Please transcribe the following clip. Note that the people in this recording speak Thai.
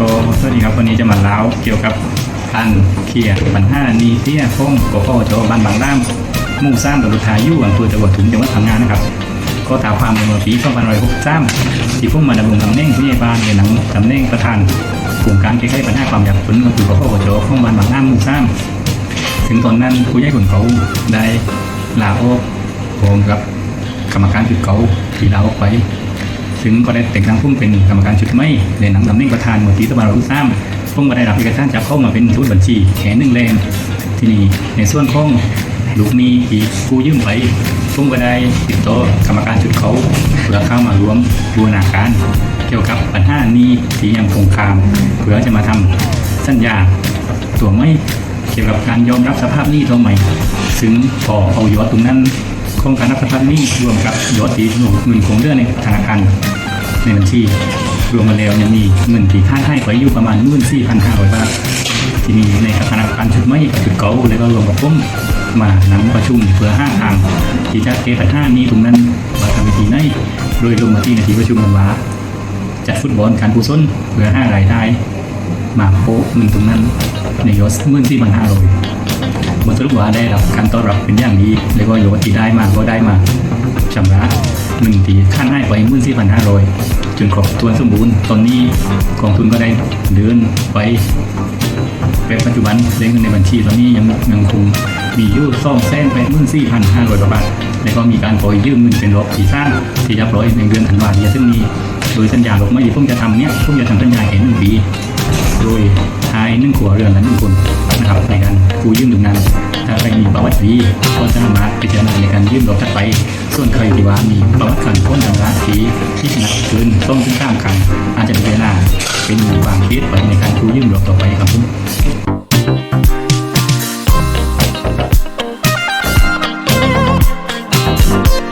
ก็สวัสดีครับวันนี้จะมาเล่าเกี่ยวกับการเคลียร์ปัญหานีเสียของกพจบ้านบางด้ามมู่สร้างตำบลทายุอำเภอตะวันถึงจังหวัดพังงานะครับ ก็ตามความในเมื่อปี2563ที่ผมมาดำรงตำแหน่งผู้ใหญ่บ้านในหนังตำแหน่งประธานโครงการแก้ไขปัญหาความยากจนก็คือกพจของบ้านบางด้ามมู่สร้างถึงตอนนั้นผู้ใหญ่คนเขาได้ลาออกพร้อมกับกรรมการจุดเขาที่ลาออกไป ซึ่งก็ได้แต่งตั้งพุ่มเป็นกรรมการชุดไม่ในหนังตำแหน่งประธานมื่อปีสองพันห้าร้อยสามพุ่มก็ได้รับเอกสารจากเข้ามาเป็นชุดบัญชีแขนหนึ่งแลนที่นี่ในส่วนของลูกหนี้ที่กู้ยืมไปพุ่มก็ได้ติดต่อกรรมการชุดเขาเพื่อเข้ามารวมบูรณาการเกี่ยวกับปัญหานี้ที่ยังคงคามเพื่อจะมาทำสัญญาตัวไม่เกี่ยวกับการยอมรับสภาพหนี้ตัวใหม่ ซึ่งพอเอายอดตรงนั้น รงการรับสภาพหนี้รวมกับยอดที่หนุนเงินคงเดือนในธนาคารในบัญชีรวมมาแล้วยังมีเงินที่ค่าให้ไว้อยู่ประมาณมื่นสี่พันห้าร้อยบาทที่มีในธนาคารชุดไม่กับชุดเก่าแล้วก็รวมกับผมมานั่งประชุมเพื่อห้าทางที่จะเทปัญหานี้ตรงนั้นมาทำวิธีไหนโดยลงมาที่ในที่ประชุมว่าจัดฟุตบอลการกุศลเพื่อห้ารายได้มาโปะเงินตรงนั้นในยอดมื่นสี่พันห้าร้อย บทสรุปว่าได้รับการต้อนรับเป็นอย่างดีแล้วก็โยนที่ได้มาก็ได้มาชำระหนึ่งทีค่าให้ไปมื่นสี่พันห้าร้อยจนครบถ้วนสมบูรณ์ ตอนนี้กองทุนก็ได้เดินไปเป็นปัจจุบันเลขเงินในบัญชีตอนนี้ยังยังคงมีอยู่ซ่อมแซมไปมื่นสี่พันห้าร้อยบาทแล้วก็มีการปล่อยยืมเงินเป็นรอบที่สร้างที่เรียบร้อยในเดือนธันวาคมซึ่งมีโดยสัญญาบอกไม่ดีพิ่งจะทำเนี่ยพิ่งจะทำสัญญาแค่หนึ่งปี โดยท้ายหนึ่งขัวเรือนละหนึ่งคนนะครับ มีประวัติดีก็สามารถพิจารณาในการยื่นดอกถัดไป ส่วนใครที่ว่ามีประวัติการพ้นชำระที่ที่หนักเกินต้องขึ้นข้ามกัน อาจจะพิจารณาเป็นความคิดไปในการกู้ยืมดอกต่อไปครับผม